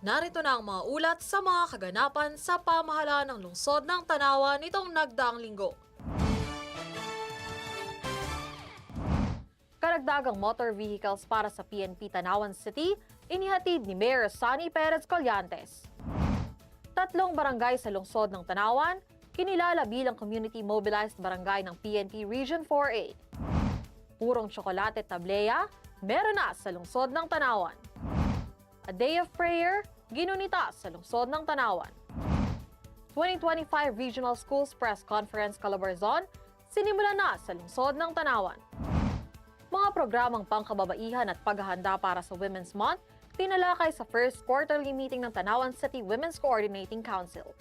Narito na ang mga ulat sa mga kaganapan sa pamahalaan ng lungsod ng Tanawan nitong nagdaang linggo. Karagdagang motor vehicles para sa PNP Tanawan City, inihatid ni Mayor Sonny Perez Collantes. Tatlong barangay sa lungsod ng Tanawan, kinilala bilang community mobilized barangay ng PNP Region 4A. Purong tsokolate tableya, meron na sa lungsod ng Tanawan. A Day of Prayer, ginunita sa lungsod ng Tanawan. 2025 Regional Schools Press Conference Calabarzon, sinimula na sa lungsod ng Tanawan. Mga programang pangkababaihan at paghahanda para sa Women's Month, tinalakay sa first quarterly meeting ng Tanawan City Women's Coordinating Council.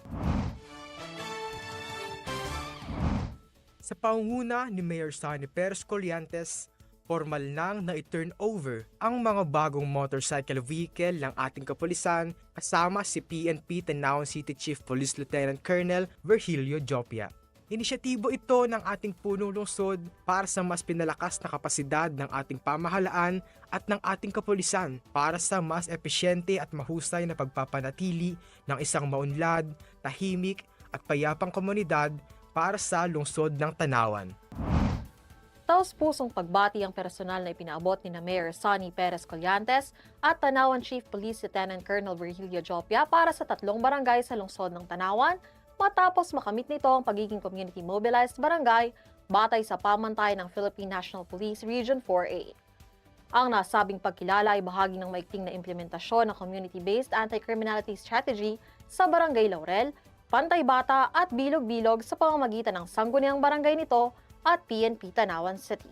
Sa pangunguna ni Mayor Sonny Perez Collantes, formal nang na-turn over ang mga bagong motorcycle vehicle ng ating kapulisan kasama si PNP Tanawan City Chief Police Lieutenant Colonel Virgilio Jopia. Inisyatibo ito ng ating punong lungsod para sa mas pinalakas na kapasidad ng ating pamahalaan at ng ating kapulisan para sa mas epesyente at mahusay na pagpapanatili ng isang maunlad, tahimik at payapang komunidad para sa lungsod ng Tanawan. Taos pusong pagbati ang personal na ipinaabot ni na Mayor Sonny Perez Collantes at Tanawan Chief Police Lieutenant Colonel Virgilio Jopia para sa tatlong barangay sa lungsod ng Tanawan matapos makamit nito ang pagiging community mobilized barangay batay sa pamantay ng Philippine National Police Region 4A. Ang nasabing pagkilala ay bahagi ng maikting na implementasyon ng community-based anti-criminality strategy sa Barangay Laurel, Pantay Bata at Bilog-Bilog sa pamamagitan ng sangguniang barangay nito at PNP Tanawan City.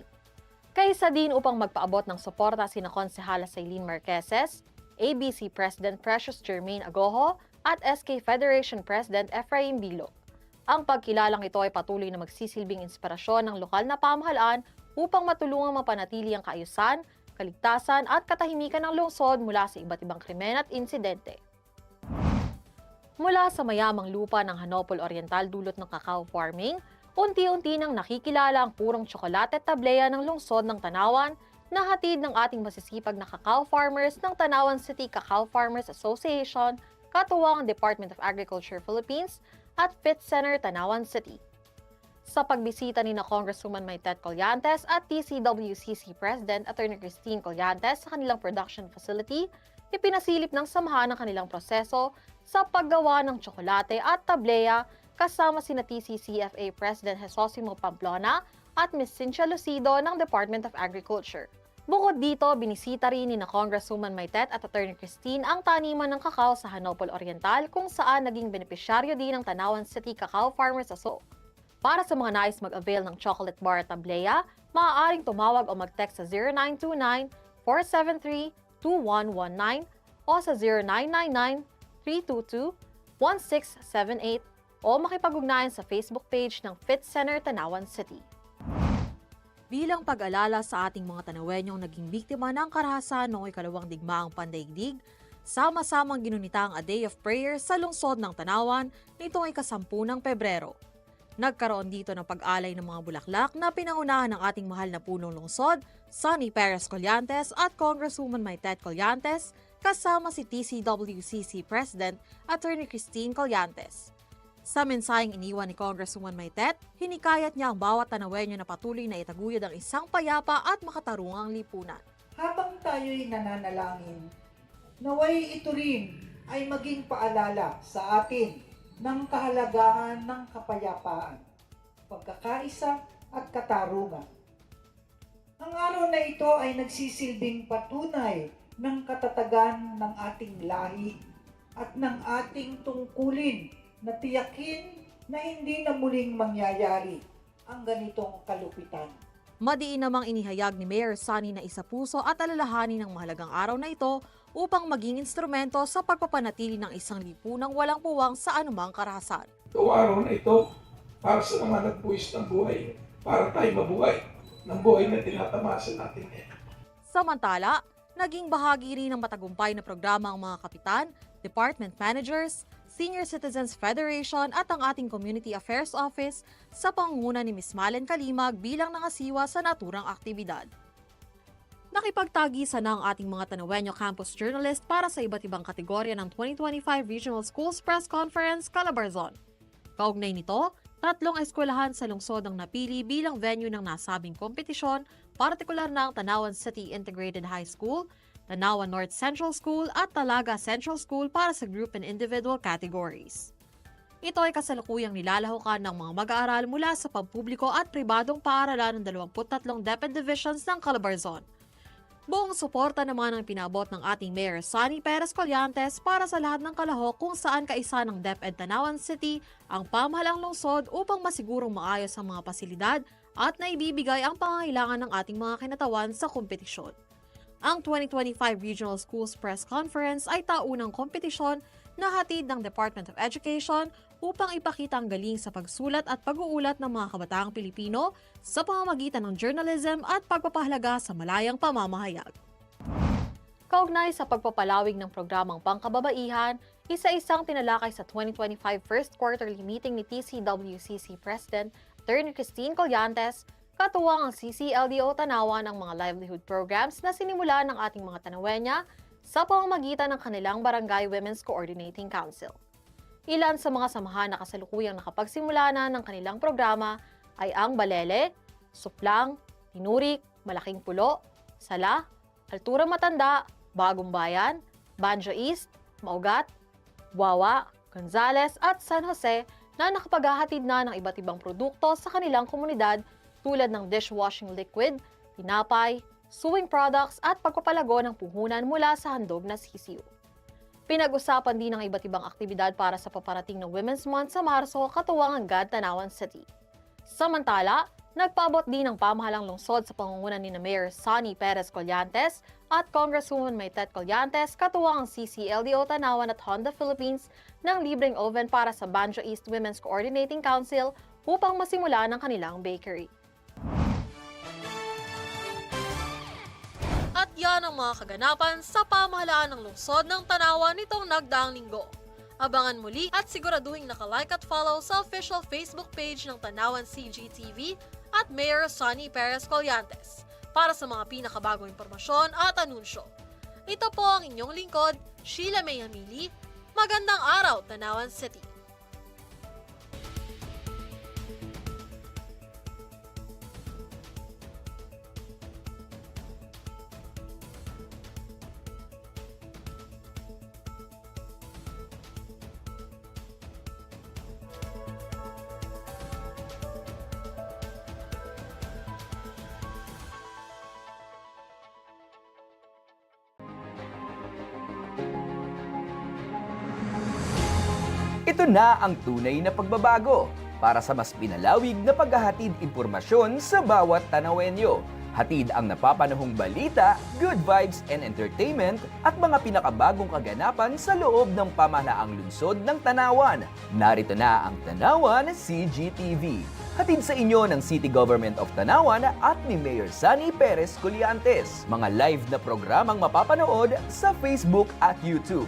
Kaysa din upang magpaabot ng suporta sina Konsehala Sailin Marqueses, ABC President Precious Jermaine Agoho at SK Federation President Efraim Bilog. Ang pagkilalang ito ay patuloy na magsisilbing inspirasyon ng lokal na pamahalaan upang matulungang mapanatili ang kaayusan, kaligtasan at katahimikan ng lungsod mula sa iba't ibang krimen at insidente. Mula sa mayamang lupa ng Hanopol Oriental dulot ng cacao farming, unti-unti nang nakikilala ang purong tsokolate at tableya ng lungsod ng Tanawan na hatid ng ating masisipag na cacao farmers ng Tanawan City Cacao Farmers Association, katuwang ang Department of Agriculture Philippines at Fit Center Tanawan City. Sa pagbisita ni na Congresswoman Maitet Collantes at TCWCC President Attorney Christine Collantes sa kanilang production facility, ipinasilip ng samahan ng kanilang proseso sa paggawa ng tsokolate at tableya kasama sina TCCFA President Jesosimo Pamplona at Ms. Cynthia Lucido ng Department of Agriculture. Bukod dito, binisita rin ni na Congresswoman Maitet at Attorney Christine ang taniman ng kakao sa Hanopol Oriental kung saan naging benepisyaryo din ng Tanawan City Cacao Farmers Aso. Para sa mga nais mag-avail ng chocolate bar at tableya, maaaring tumawag o mag-text sa 0929-473-2119 o sa 0999-322-1678 o makipag-ugnayan sa Facebook page ng Fit Center Tanawan City. Bilang pag-alala sa ating mga Tanawenyong naging biktima ng karahasan noong ikalawang digmaang pandaigdig, sama-samang ginunita ang A Day of Prayer sa lungsod ng Tanawan nitong ikasampu ng Pebrero. Nagkaroon dito ng pag-alay ng mga bulaklak na pinangunahan ng ating mahal na punong lungsod, Sonny Perez Collantes at Congresswoman Maitet Collantes, kasama si TCWCC President Attorney Christine Collantes. Sa mensaheng iniwan ni Congresswoman Maitet, hinikayat niya ang bawat tanawenyo na patuloy na itaguyod ang isang payapa at makatarungang lipunan. Habang tayo'y nananalangin, naway ito rin ay maging paalala sa atin ng kahalagahan ng kapayapaan, pagkakaisa at katarungan. Ang araw na ito ay nagsisilbing patunay ng katatagan ng ating lahi at ng ating tungkulin na tiyakin na hindi na muling mangyayari ang ganitong kalupitan. Madiin namang inihayag ni Mayor Sonny na isa puso at alalahanin ng mahalagang araw na ito upang maging instrumento sa pagpapanatili ng isang lipunang walang puwang sa anumang karahasan. Itong araw na ito para sa mga nagbuwis ng buhay, para tayo mabuhay ng buhay na tinatamasa natin ngayon. Samantala, naging bahagi rin ng matagumpay na programa ang mga kapitan, department managers, Senior Citizens Federation at ang ating Community Affairs Office sa pangunguna ni Ms. Malen Kalimag bilang nangasiwa sa naturang aktibidad. Nakipagtagisa na ang ating mga Tanawenyo campus journalist para sa iba't ibang kategorya ng 2025 Regional Schools Press Conference Calabarzon. Kaugnay nito, tatlong eskwelahan sa lungsod ang napili bilang venue ng nasabing kompetisyon, partikular na ang Tanawan City Integrated High School, Tanawan North Central School at Talaga Central School para sa group and individual categories. Ito ay kasalukuyang nilalahukan ng mga mag-aaral mula sa pampubliko at pribadong paaralan ng 23 DepEd divisions ng Calabarzon. Buong suporta naman ang pinabot ng ating Mayor Sonny Perez Collantes para sa lahat ng kalahok kung saan kaisa ng DepEd Tanawan City ang pamahalang lungsod upang masigurong maayos ang mga pasilidad at naibibigay ang pangangailangan ng ating mga kinatawan sa kompetisyon. Ang 2025 Regional Schools Press Conference ay taunang kompetisyon na hatid ng Department of Education upang ipakita ang galing sa pagsulat at pag-uulat ng mga kabataang Pilipino sa pamamagitan ng journalism at pagpapahalaga sa malayang pamamahayag. Kaugnay sa pagpapalawig ng programang pangkababaihan, isa-isang tinalakay sa 2025 first quarterly meeting ni TCWCC President Attorney Christine Collantes, katuwang ang CCLDO tanawa ng mga livelihood programs na sinimula ng ating mga Tanawenya sa pamamagitan ng kanilang Barangay Women's Coordinating Council. Ilan sa mga samahan na kasalukuyang nakapagsimula na ng kanilang programa ay ang Balele, Suplang, Tinurik, Malaking Pulo, Sala, Altura Matanda, Bagong Bayan, Banjo East, Maugat, Wawa, Gonzales at San Jose na nakapaghahatid na ng iba't ibang produkto sa kanilang komunidad tulad ng dishwashing liquid, tinapay, sewing products at pagpapalago ng puhunan mula sa handog na sisiyo. Pinag-usapan din ang iba't ibang aktibidad para sa paparating na Women's Month sa Marso katuwang ang GAD Tanawan City. Samantala, nagpaabot din ng pamahalang lungsod sa pangungunan ni na Mayor Sonny Perez Collantes at Congresswoman Maytet Collantes katuwang ang CCLDO Tanawan at Honda Philippines ng libreng oven para sa Banjo East Women's Coordinating Council upang masimula ng kanilang bakery. Yan ang mga kaganapan sa pamahalaan ng lungsod ng Tanawan nitong nagdaang linggo. Abangan muli at siguraduhin nakalike at follow sa official Facebook page ng Tanawan CGTV at Mayor Sonny Perez Collantes para sa mga pinakabagong impormasyon at anunsyo. Ito po ang inyong lingkod, Sheila May Hamili. Magandang araw, Tanawan City. Ito na ang tunay na pagbabago para sa mas pinalawig na paghahatid impormasyon sa bawat Tanawenyo. Hatid ang napapanahong balita, good vibes and entertainment at mga pinakabagong kaganapan sa loob ng pamahalaang lungsod ng Tanawan. Narito na ang Tanawan CGTV. Hatid sa inyo ng City Government of Tanawan at ni Mayor Sunny Perez Colliantes. Mga live na programang mapapanood sa Facebook at YouTube.